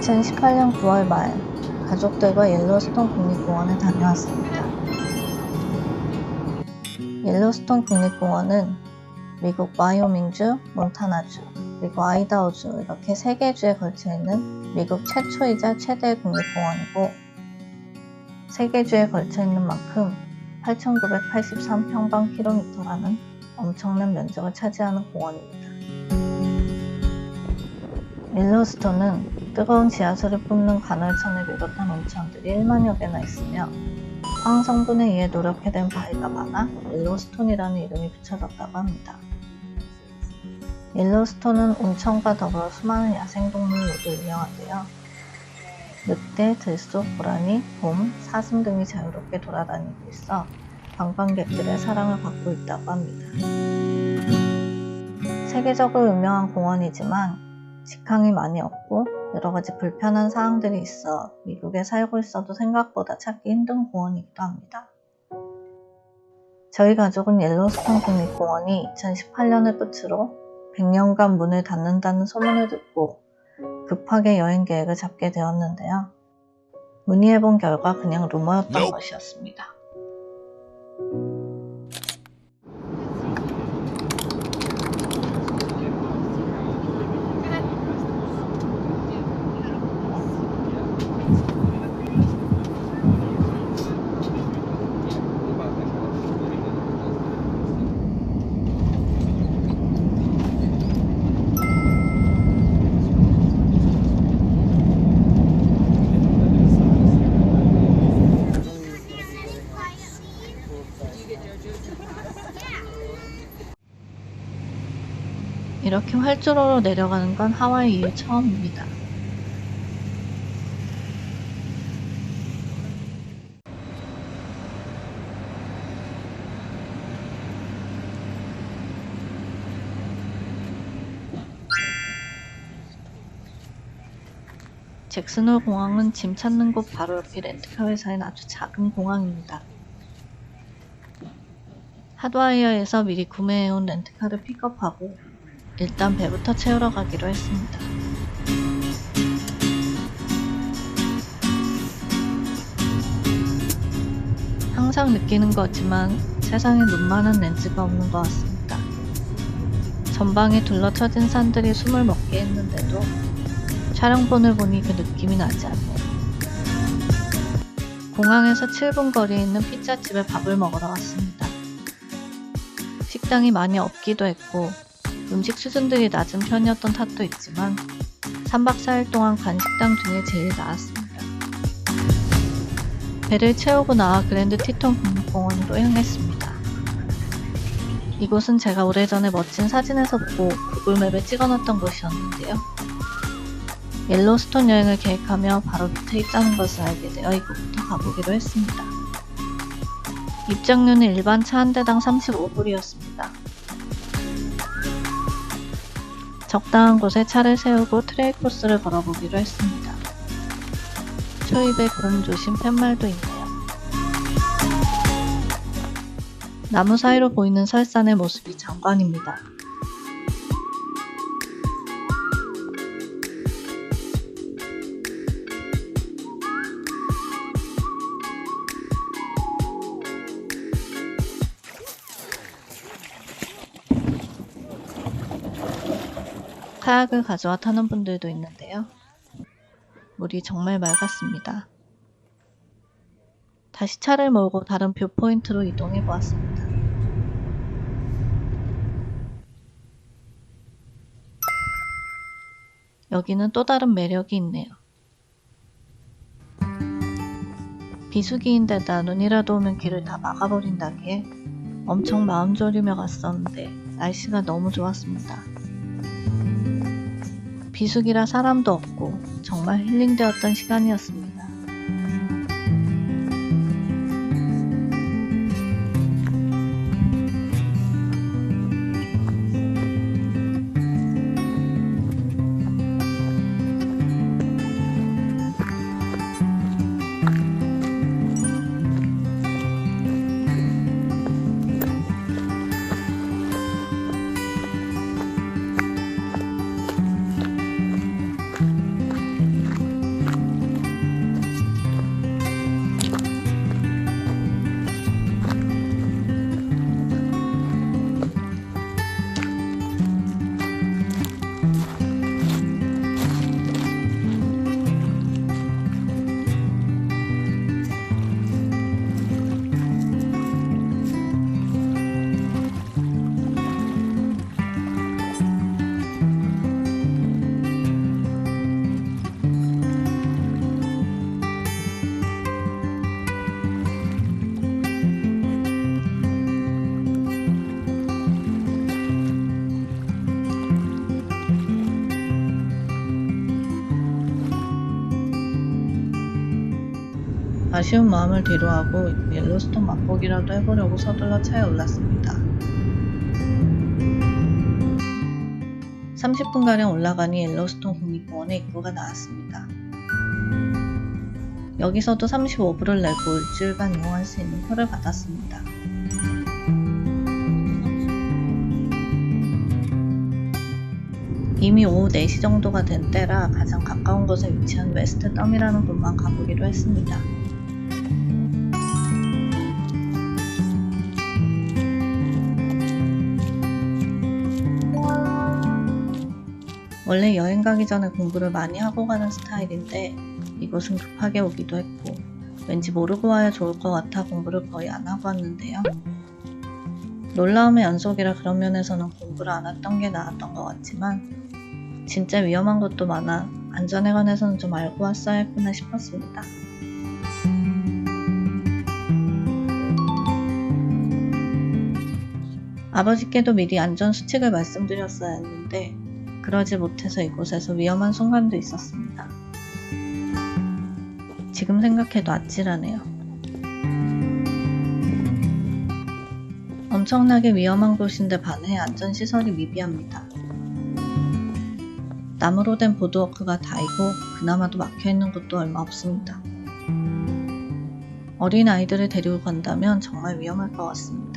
2018년 9월 말 가족들과 옐로스톤 국립공원에 다녀왔습니다. 옐로스톤 국립공원은 미국 와이오밍주, 몬타나주, 그리고 아이다호주 이렇게 세 개 주에 걸쳐 있는 미국 최초이자 최대의 국립공원이고 세 개 주에 걸쳐 있는 만큼 8,983 평방킬로미터라는 엄청난 면적을 차지하는 공원입니다. 옐로스톤은 뜨거운 지하수를 뿜는 간헐천을 비롯한 온천들이 1만여 개나 있으며 화학 성분에 의해 노랗게 된 바위가 많아 옐로스톤이라는 이름이 붙여졌다고 합니다. 옐로스톤은 온천과 더불어 수많은 야생동물로 모두 유명한데요. 늑대, 들소, 고라니, 곰, 사슴 등이 자유롭게 돌아다니고 있어 관광객들의 사랑을 받고 있다고 합니다. 세계적으로 유명한 공원이지만 직항이 많이 없고 여러 가지 불편한 사항들이 있어 미국에 살고 있어도 생각보다 찾기 힘든 공원이기도 합니다. 저희 가족은 옐로스톤 국립공원이 2018년을 끝으로 100년간 문을 닫는다는 소문을 듣고 급하게 여행 계획을 잡게 되었는데요. 문의해본 결과 그냥 루머였던 Nope. 것이었습니다. 이렇게 활주로로 내려가는 건 하와이 이후 처음입니다. 잭슨홀 공항은 짐 찾는 곳 바로 옆이 렌트카 회사인 아주 작은 공항입니다. 하드와이어에서 미리 구매해온 렌트카를 픽업하고 일단 배부터 채우러 가기로 했습니다. 항상 느끼는 거지만 세상에 눈만한 렌즈가 없는 것 같습니다. 전방에 둘러쳐진 산들이 숨을 먹게 했는데도 촬영본을 보니 그 느낌이 나지 않네요. 공항에서 7분 거리에 있는 피자집에 밥을 먹으러 왔습니다. 식당이 많이 없기도 했고 음식 수준들이 낮은 편이었던 탓도 있지만 3박 4일 동안 간 식당 중에 제일 나았습니다. 배를 채우고 나와 그랜드 티톤 국립공원으로 향했습니다. 이곳은 제가 오래전에 멋진 사진에서 보고 구글맵에 찍어놨던 곳이었는데요. 옐로스톤 여행을 계획하며 바로 밑에 있다는 것을 알게 되어 이곳부터 가보기로 했습니다. 입장료는 일반 차 한 대당 35불이었습니다. 적당한 곳에 차를 세우고 트레일 코스를 걸어보기로 했습니다. 초입에 곰 조심 팻말도 있네요. 나무 사이로 보이는 설산의 모습이 장관입니다. 카약을 가져와 타는 분들도 있는데요. 물이 정말 맑았습니다. 다시 차를 몰고 다른 뷰 포인트로 이동해 보았습니다. 여기는 또 다른 매력이 있네요. 비수기인데다 눈이라도 오면 길을 다 막아버린다기에 엄청 마음 졸이며 갔었는데 날씨가 너무 좋았습니다. 비수기라 사람도 없고 정말 힐링되었던 시간이었습니다. 아쉬운 마음을 뒤로하고 옐로스톤 맛보기라도 해보려고 서둘러 차에 올랐습니다. 30분가량 올라가니 옐로스톤 국립공원의 입구가 나왔습니다. 여기서도 35불을 내고 일주일간 이용할 수 있는 표를 받았습니다. 이미 오후 4시 정도가 된 때라 가장 가까운 곳에 위치한 웨스트 덤이라는 곳만 가보기로 했습니다. 원래 여행 가기 전에 공부를 많이 하고 가는 스타일인데 이곳은 급하게 오기도 했고 왠지 모르고 와야 좋을 것 같아 공부를 거의 안 하고 왔는데요. 놀라움의 연속이라 그런 면에서는 공부를 안 했던 게 나았던 것 같지만 진짜 위험한 것도 많아 안전에 관해서는 좀 알고 왔어야 했구나 싶었습니다. 아버지께도 미리 안전 수칙을 말씀드렸어야 했는데 그러지 못해서 이곳에서 위험한 순간도 있었습니다. 지금 생각해도 아찔하네요. 엄청나게 위험한 곳인데 반해 안전시설이 미비합니다. 나무로 된 보드워크가 다이고 그나마도 막혀있는 곳도 얼마 없습니다. 어린 아이들을 데리고 간다면 정말 위험할 것 같습니다.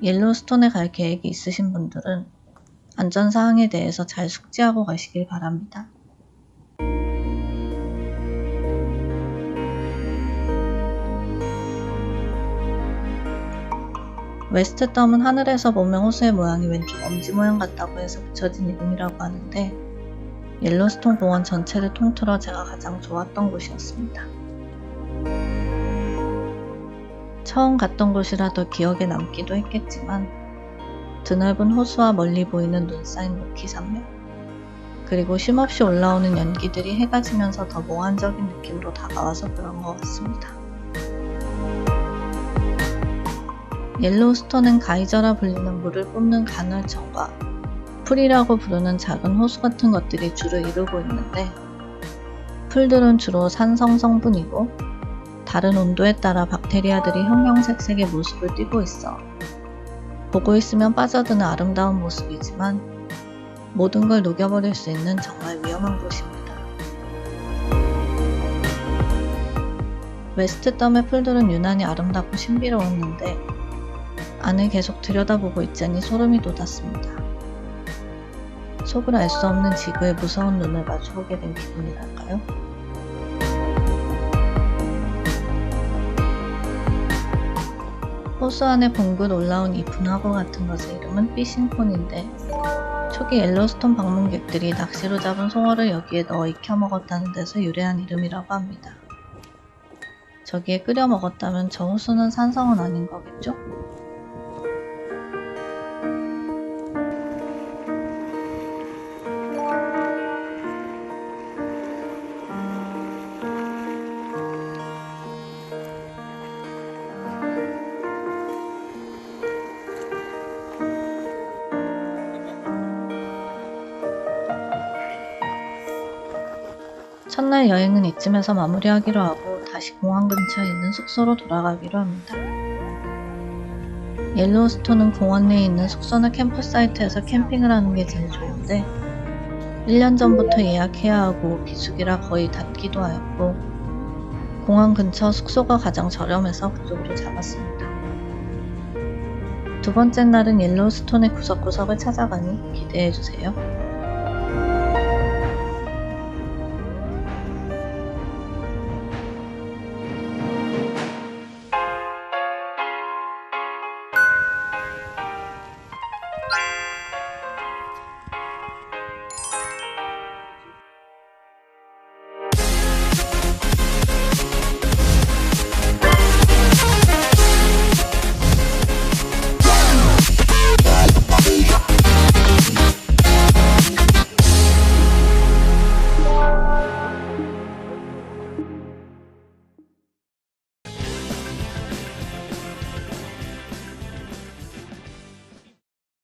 옐로스톤에 갈 계획이 있으신 분들은 안전사항에 대해서 잘 숙지하고 가시길 바랍니다. 웨스트 덤은 하늘에서 보면 호수의 모양이 왼쪽 엄지 모양 같다고 해서 붙여진 이름이라고 하는데 옐로스톤 공원 전체를 통틀어 제가 가장 좋았던 곳이었습니다. 처음 갔던 곳이라 더 기억에 남기도 했겠지만 드넓은 호수와 멀리 보이는 눈 쌓인 로키 산맥 그리고 쉼없이 올라오는 연기들이 해가 지면서 더 몽환적인 느낌으로 다가와서 그런 것 같습니다. 옐로우스톤은 가이저라 불리는 물을 뿜는 간헐천과 풀이라고 부르는 작은 호수 같은 것들이 주로 이루고 있는데 풀들은 주로 산성 성분이고 다른 온도에 따라 박테리아들이 형형색색의 모습을 띠고 있어 보고 있으면 빠져드는 아름다운 모습이지만 모든 걸 녹여버릴 수 있는 정말 위험한 곳입니다. 웨스트덤의 풀들은 유난히 아름답고 신비로웠는데 안을 계속 들여다보고 있자니 소름이 돋았습니다. 속을 알 수 없는 지구의 무서운 눈을 마주보게 된 기분이랄까요? 호수 안에 붕긋 올라온 이 분화구 같은 것의 이름은 피싱콘인데 초기 옐로스톤 방문객들이 낚시로 잡은 송어를 여기에 넣어 익혀 먹었다는 데서 유래한 이름이라고 합니다. 저기에 끓여 먹었다면 저 호수는 산성은 아닌 거겠죠? 첫날 여행은 이쯤에서 마무리하기로 하고 다시 공항 근처에 있는 숙소로 돌아가기로 합니다. 옐로우스톤은 공원 내에 있는 숙소나 캠프 사이트에서 캠핑을 하는 게 제일 좋은데 1년 전부터 예약해야 하고 비수기라 거의 닫기도 하였고 공항 근처 숙소가 가장 저렴해서 그쪽으로 잡았습니다. 두 번째 날은 옐로우스톤의 구석구석을 찾아가니 기대해주세요.